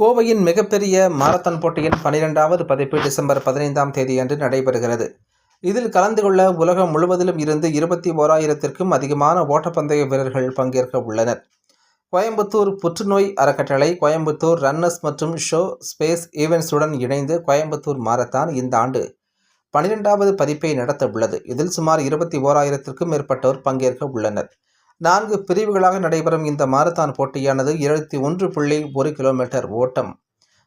கோவையின் மிகப்பெரிய மாரத்தான் போட்டியின் பனிரெண்டாவது பதிப்பு டிசம்பர் பதினைந்தாம் தேதியன்று நடைபெறுகிறது. இதில் கலந்து கொள்ள உலகம் முழுவதிலும் இருந்து இருபத்தி ஓராயிரத்திற்கும் அதிகமான ஓட்டப்பந்தய வீரர்கள் பங்கேற்க உள்ளனர். கோயம்புத்தூர் புற்றுநோய் அறக்கட்டளை கோயம்புத்தூர் ரன்னர்ஸ் மற்றும் ஷோ ஸ்பேஸ் ஈவெண்ட்ஸுடன் இணைந்து கோயம்புத்தூர் மாரத்தான் இந்த ஆண்டு பனிரெண்டாவது பதிப்பை நடத்த உள்ளது இதில் சுமார் இருபத்தி ஓராயிரத்திற்கும் மேற்பட்டோர் பங்கேற்க உள்ளனர். நான்கு பிரிவுகளாக நடைபெறும் இந்த மாரத்தான் போட்டியானது இருபத்தி ஒன்று புள்ளி ஒரு கிலோமீட்டர் ஓட்டம்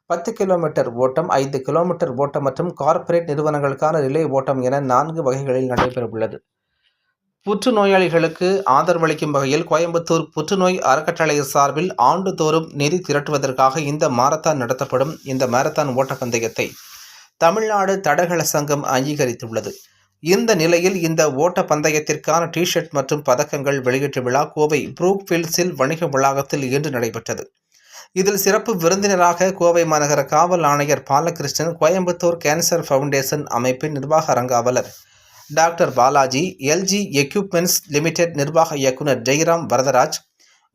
பத்து கிலோமீட்டர் ஓட்டம் ஐந்து கிலோமீட்டர் ஓட்டம் மற்றும் கார்ப்பரேட் நிறுவனங்களுக்கான ரிலே ஓட்டம் என நான்கு வகைகளில் நடைபெறவுள்ளது. புற்றுநோயாளிகளுக்கு ஆதரவளிக்கும் வகையில் கோயம்புத்தூர் புற்றுநோய் அறக்கட்டளை சார்பில் ஆண்டுதோறும் நிதி திரட்டுவதற்காக இந்த மாரத்தான் நடத்தப்படும் இந்த மாரத்தான் ஓட்டப்பந்தயத்தை தமிழ்நாடு தடகள சங்கம் அங்கீகரித்துள்ளது. இந்த நிலையில் இந்த ஓட்ட பந்தயத்திற்கான டி ஷர்ட் மற்றும் பதக்கங்கள் வெளியீட்டு விழா கோவை புரூக்ஃபீல்ட்ஸில் வணிக வளாகத்தில் இன்று நடைபெற்றது. இதில் சிறப்பு விருந்தினராக கோவை மாநகர காவல் ஆணையர் பாலகிருஷ்ணன் கோயம்புத்தூர் கேன்சர் ஃபவுண்டேஷன் அமைப்பின் நிர்வாக அரங்காவலர் doctor Balaji LG equipments limited நிர்வாக இயக்குனர் ஜெயராம் வரதராஜ்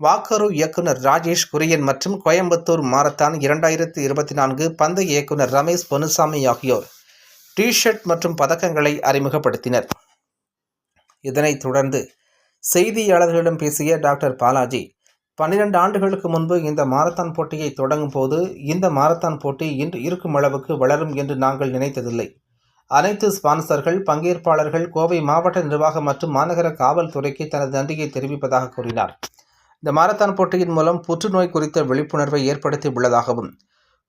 வாக்கரு இயக்குனர் ராஜேஷ் குரியன் மற்றும் கோயம்புத்தூர் மாரத்தான் இரண்டாயிரத்து இருபத்தி நான்கு பந்தய இயக்குனர் ரமேஷ் பொனுசாமி ஆகியோர். டிஷர்ட் மற்றும் பதக்கங்களை அறிமுகப்படுத்தினர். இதனைத் தொடர்ந்து செய்தியாளர்களிடம் பேசிய டாக்டர் பாலாஜி பன்னிரண்டு ஆண்டுகளுக்கு முன்பு இந்த மாரத்தான் போட்டியை தொடங்கும் போது இந்த மாரத்தான் போட்டி இன்று இருக்கும் அளவுக்கு வளரும் என்று நாங்கள் நினைத்ததில்லை. அனைத்து ஸ்பான்சர்கள் பங்கேற்பாளர்கள் கோவை மாவட்ட நிர்வாகம் மற்றும் மாநகர காவல்துறைக்கு தனது நன்றியை தெரிவிப்பதாக கூறினார். இந்த மாரத்தான் போட்டியின் மூலம் புற்றுநோய் குறித்த விழிப்புணர்வை ஏற்படுத்தி உள்ளதாகவும்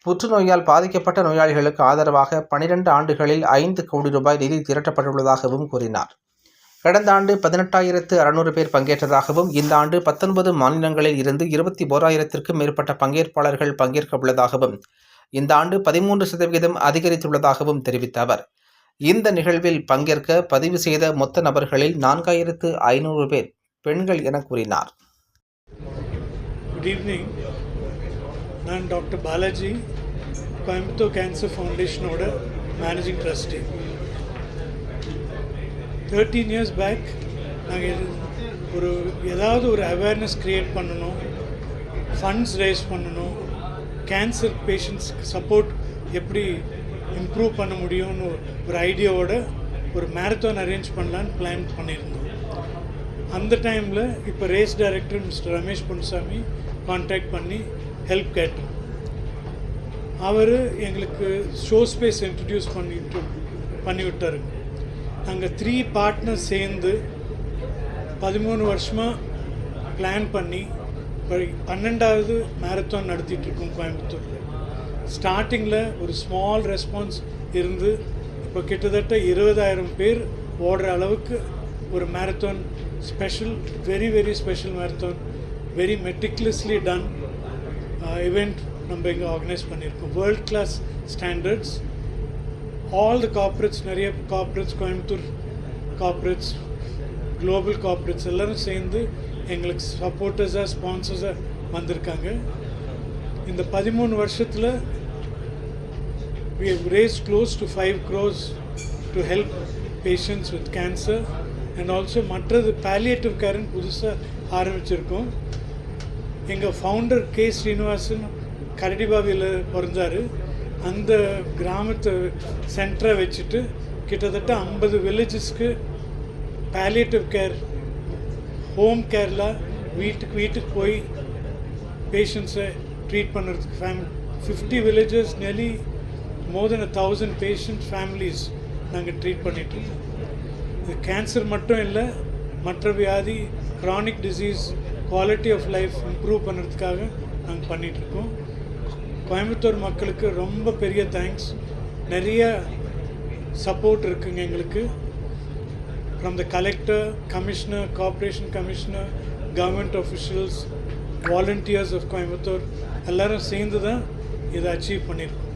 புற்றுநோயால் பாதிக்கப்பட்ட நோயாளிகளுக்கு ஆதரவாக பனிரெண்டு ஆண்டுகளில் ஐந்து கோடி ரூபாய் நிதி திரட்டப்பட்டுள்ளதாகவும் கூறினார். கடந்த ஆண்டு பதினெட்டாயிரத்து அறுநூறு பேர் பங்கேற்றதாகவும் இந்த ஆண்டு பத்தொன்பது மாநிலங்களில் இருந்து இருபத்தி ஓராயிரத்திற்கும் மேற்பட்ட பங்கேற்பாளர்கள் பங்கேற்க உள்ளதாகவும் இந்த ஆண்டு பதிமூன்று சதவிகிதம் அதிகரித்துள்ளதாகவும் தெரிவித்த அவர். இந்த நிகழ்வில் பங்கேற்க பதிவு செய்த மொத்த நபர்களில் நான்காயிரத்து ஐநூறு பேர் பெண்கள் என கூறினார். Good evening. நான் doctor Balaji Coimbatore cancer ஃபவுண்டேஷனோட managing trustee thirteen years back நாங்கள் ஒரு ஏதாவது ஒரு அவேர்னஸ் க்ரியேட் பண்ணணும் ஃபண்ட்ஸ் ரேஸ் பண்ணணும் கேன்சர் பேஷண்ட்ஸ்க்கு சப்போர்ட் எப்படி இம்ப்ரூவ் பண்ண முடியும்னு ஒரு ஐடியாவோட ஒரு மேரத்தான் அரேஞ்ச் பண்ணலான்னு பிளான் பண்ணியிருந்தோம். அந்த டைமில் இப்போ race director mister Ramesh Ponsamy contact பண்ணி ஹெல்ப் கேட்டோம் அவர் எங்களுக்கு ஷோ ஸ்பேஸ் இன்ட்ரடியூஸ் பண்ணிட்டு பண்ணி நாங்கள் த்ரீ பார்ட்னர் சேர்ந்து பதிமூணு வருஷமாக பிளான் பண்ணி பன்னெண்டாவது மேரத்தான் நடத்திட்டுருக்கோம் கோயம்புத்தூரில். ஸ்டார்டிங்கில் ஒரு ஸ்மால் ரெஸ்பான்ஸ் இருந்து இப்போ கிட்டத்தட்ட இருபதாயிரம் பேர் ஓடுற அளவுக்கு ஒரு marathon special very very special marathon very meticulously done Uh, event நம்ம இங்கே ஆர்கனைஸ் பண்ணியிருக்கோம். World class standards all the corporates நிறைய corporates Coimbatore corporates global corporates எல்லாரும் சேர்ந்து எங்களுக்கு சப்போர்ட்டர்ஸாக ஸ்பான்சர்ஸாக வந்திருக்காங்க. இந்த பதிமூணு வருஷத்தில் we have raised close to five crores to help patients with cancer and also மற்றது பேலியேட்டிவ் கேர்னு புதுசாக ஆரம்பிச்சிருக்கோம். எங்கள் ஃபவுண்டர் கே ஸ்ரீனிவாசன் கரடிபாவியில் பிறந்தார் அந்த கிராமத்தை சென்டரை வச்சுட்டு கிட்டத்தட்ட ஐம்பது வில்லேஜஸ்க்கு பேலியேட்டிவ் கேர் ஹோம் கேரில் வீட்டுக்கு வீட்டுக்கு போய் பேஷண்ட்ஸை ட்ரீட் பண்ணுறதுக்கு family fifty villages nearly more than a thousand patient families நாங்கள் ட்ரீட் பண்ணிகிட்ருக்கோம் இது கேன்சர் மட்டும் இல்லை மற்ற வியாதி chronic disease quality of life improve பண்ணுறதுக்காக நாங்கள் பண்ணிகிட்ருக்கோம் கோயம்புத்தூர் மக்களுக்கு ரொம்ப பெரிய தேங்க்ஸ் நிறைய சப்போர்ட் இருக்குங்க எங்களுக்கு. From the collector commissioner corporation commissioner government officials volunteers of Coimbatore எல்லோரும் சேர்ந்து தான் இதை அச்சீவ் பண்ணியிருக்கோம்.